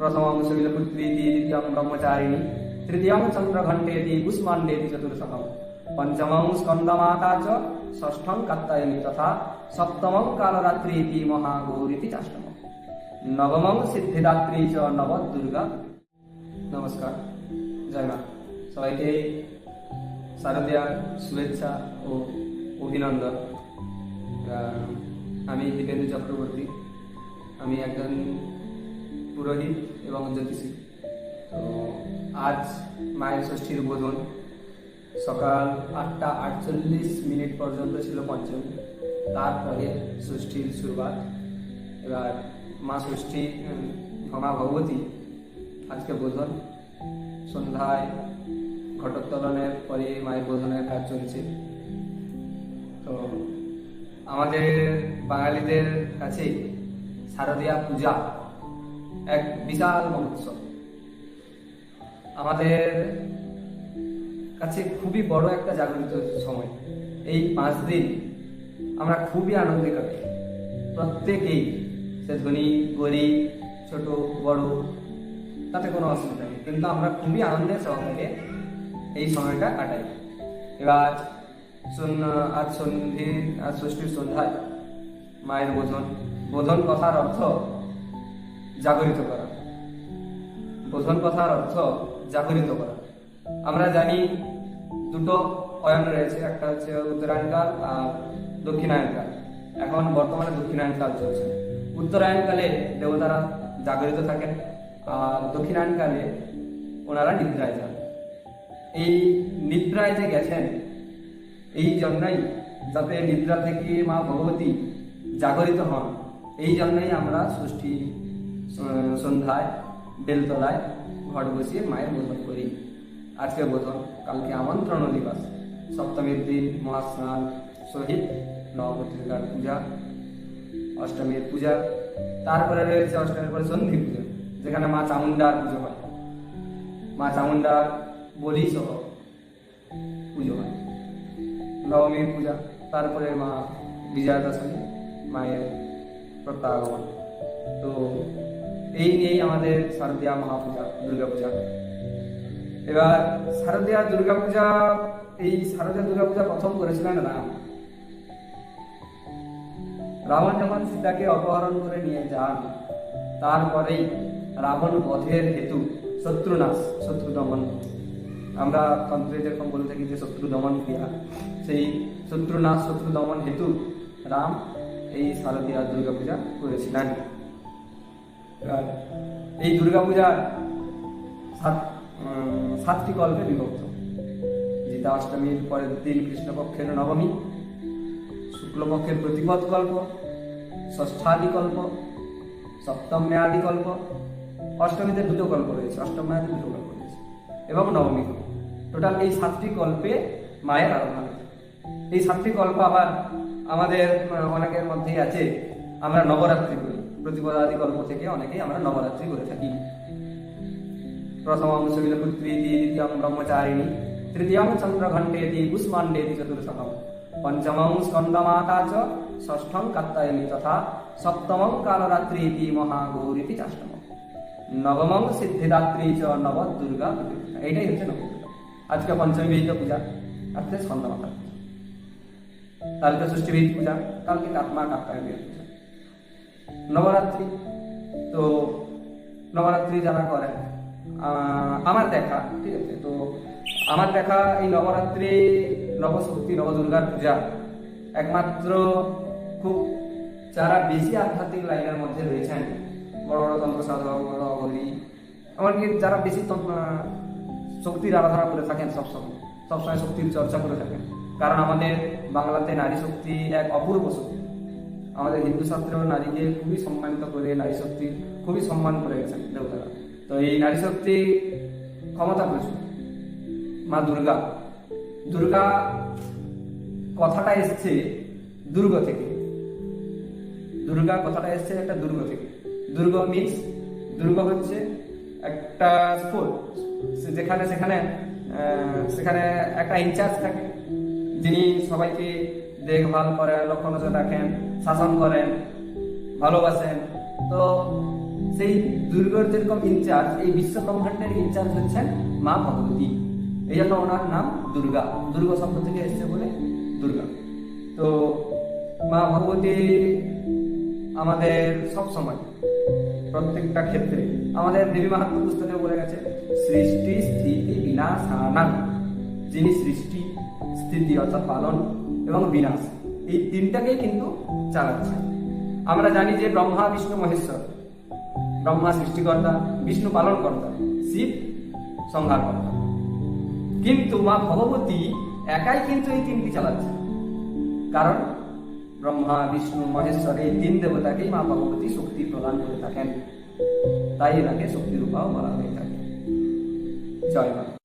প্রথমং শৈলপুত্রীতি দ্বিতীয়ং ব্রহ্মচারিণী তৃতীয়ং চন্দ্রঘণ্টেতি কুষ্মাণ্ডেতি চতুর্থকম পঞ্চমং স্কন্দমাতা চ ষষ্ঠং কাত্তায়নী তথা সপ্তমং কালরাত্রিতি মহাগৌরীতি চাষ্টমম নবমং সিদ্ধিদাত্রী চ নব দুর্গা নমস্কার জয় মা সবাইকে শারদীয়ার শুভেচ্ছা ও অভিনন্দন আমি দীপেন্দ্র চক্রবর্তী আমি একজন পুরোহিত এবং জ্যোতিষী। তো আজ মায়ের ষষ্ঠীর বোধন সকাল আটটা আটচল্লিশ মিনিট পর্যন্ত ছিল পঞ্চমী। তারপরে ষষ্ঠীর শুরুয়াত। এবার মা ষষ্ঠী ক্ষমা ভগবতী আজকে বোধন। সন্ধ্যায় ঘটোত্তোলনের পরে মায়ের বোধনের কাজ চলছে। তো আমাদের বাঙালিদের কাছে শারদীয়া পূজা এক বিশাল মহোৎসব। আমাদের কাছে খুবই বড় একটা জাগরিত সময়। এই পাঁচ দিন আমরা খুবই আনন্দে কাটাই প্রত্যেকেই সে ধনী, গরিব, ছোট, বড়, তাতে কোনো অসুবিধা নেই। কিন্তু আমরা খুবই আনন্দের সহকারে এই সময়টা কাটাই। এবার আজ সন্ধি, আজ ষষ্ঠীর সন্ধ্যায় মায়ের বোধন। বোধন কথার অর্থ জাগরিত করা। বোধন কথার অর্থ জাগরিত করা। আমরা জানি দুটো অয়ন রয়েছে, একটা হচ্ছে উত্তরায়ণকাল আর দক্ষিণায়নকাল এখন বর্তমানে দক্ষিণায়নকাল চলছে। উত্তরায়ণকালে দেবতারা জাগরিত থাকেন আর দক্ষিণায়নকালে ওনারা নিদ্রায় যান। এই নিদ্রায় যে গেছেন, এই জন্যই যাতে নিদ্রা থেকে মা ভগবতী জাগরিত হন, এই জন্যই আমরা ষষ্ঠী স- সন্ধ্যায় বেলতলায় ঘট বসিয়ে মায়ের বোধন করি। আজকে বোধন, কালকে আমন্ত্রণ দিবস। সপ্তমীর দিন মহাস্নান সহিত নবপত্রিকার পূজা, অষ্টমীর পূজা, তারপরে রয়েছে অষ্টমীর পরে সন্ধি পুজো, যেখানে মা চামুন্ডার পুজো হয়। মা চামুন্ডার বলি সহ পুজো হয়। নবমীর পূজা, তারপরে মা বিজয়া দশমী মায়ের প্রত্যাগমন। তো এই নিয়েই আমাদের শারদীয়া মহাপূজা, দুর্গাপূজা। এবার শারদীয়া, দুর্গাপূজা, এই শারদীয়া, দুর্গাপূজা প্রথম করেছিলেন রাম। রাবণ যখন সীতাকে অপহরণ করে নিয়ে যান, তারপরেই রাবণ বধের হেতু শত্রুনাশ, শত্রু দমন। আমরা তন্ত্রে যেরকম বলে থাকি যে শত্রু দমন ক্রিয়া, সেই শত্রুনাশ, শত্রু দমন হেতু রাম এই শারদীয়া, দুর্গাপূজা করেছিলেন। এবার এই দুর্গাপূজার সাত সাতটি কল্পে বিভক্ত। জিতা অষ্টমীর পরের দিন কৃষ্ণপক্ষের নবমী, শুক্লপক্ষের প্রতিপদ কল্প ষষ্ঠাদি কল্প সপ্তম মেয়াদি কল্প অষ্টমীতে দুটো গল্প রয়েছে অষ্টম মেয়াদি দুটো গল্প রয়েছে, এবং নবমী টোটাল এই সাতটি কল্পে মায়ের আরাধনা এই সাতটি কল্প আবার আমাদের অনেকের মধ্যেই আছে। আমরা নবরাত্রি করি প্রতিপদাদি কল্প থেকে অনেকেই আমরা নবরাত্রি করে থাকি প্রথমং শৈলপুত্রীতি দ্বিতীয়ং ব্রহ্মচারিণী তৃতীয়ং চন্দ্রঘণ্টেতি কুষ্মাণ্ডেতি চতুর্থকম পঞ্চমং স্কন্দমাতা চ ষষ্ঠং কাত্তায়নী তথা সপ্তমং কালরাত্রিতি মহাগৌরীতি চাষ্টমম নবমং সিদ্ধিদাত্রী চ নব দুর্গা প্রতিষ্ঠা। এইটাই হচ্ছে নবদুর্গা আজকে পঞ্চমী বিহিত পূজা আজকে স্কন্দমাতা পূজা কালকে ষষ্ঠী বিহিত পূজা কালকে কাত্মা কাত্তায়নী পূজা নবরাত্রি। তো নবরাত্রি যারা করেন আমার দেখা, ঠিক আছে? তো আমার দেখা এই নবরাত্রি, নবশক্তি, নবদুর্গার পূজা একমাত্র খুব যারা বেশি আধ্যাত্মিক লাইনের মধ্যে রয়েছেন, বড় বড় তন্ত্র সাধক, বড় বলি, এমনকি যারা বেশি শক্তির আরাধনা করে থাকেন সবসময় সবসময় শক্তির চর্চা করে থাকেন। কারণ আমাদের বাংলাতে নারী শক্তি এক অপূর্ব শক্তি। আমাদের হিন্দু শাস্ত্রেও নারীকে খুবই সম্মানিত করে, নারী শক্তি খুবই সম্মান করে গেছেন দেবতারা। তো এই নারী শক্তি ক্ষমতা প্রচুর মা দুর্গা। দুর্গা কথাটা এসছে দুর্গ থেকে। দুর্গা কথাটা এসছে একটা দুর্গ থেকে। দুর্গ মিনস দুর্গ হচ্ছে একটা স্পোর্ট যেখানে, সেখানে সেখানে একটা ইনচার্জ থাকে। যিনি সবাইকে দেখভাল করেন লক্ষ্য নজর রাখেন, শাসন করেন, ভালোবাসেন। তো সেই দুর্গর যেরকম ইনচার্জ এই বিশ্ব ব্রহ্মাণ্ডের ইনচার্জ হচ্ছেন মা ভগবতী। এই জন্য ওনার নাম দুর্গা। দুর্গা শব্দ থেকে এসেছে বলে দুর্গা। তো মা ভগবতী আমাদের সব সময়, প্রত্যেকটা ক্ষেত্রে, আমাদের দেবী মাহাত্ম পুস্তকে বলে গেছে, সৃষ্টি স্থিতি বিনাশানাং যিনি সৃষ্টি, স্থিতি অর্থাৎ পালন এবং বিনাশ। এই তিনটাকেই কিন্তু চালাচ্ছে। আমরা জানি যে ব্রহ্মা, বিষ্ণু, মহেশ্বর। ব্রহ্মা সৃষ্টিকর্তা, বিষ্ণু পালনকর্তা, শিব সংহারকর্তা। কিন্তু মা ভগবতী একাই কিন্তু এই তিনটি চালাচ্ছে। কারণ ব্রহ্মা, বিষ্ণু, মহেশ্বর এই তিন দেবতাকেই মা ভগবতী শক্তি প্রদান করে থাকেন। তাই এনাকে শক্তিরূপাও বলা হয়ে থাকে। জয় মা।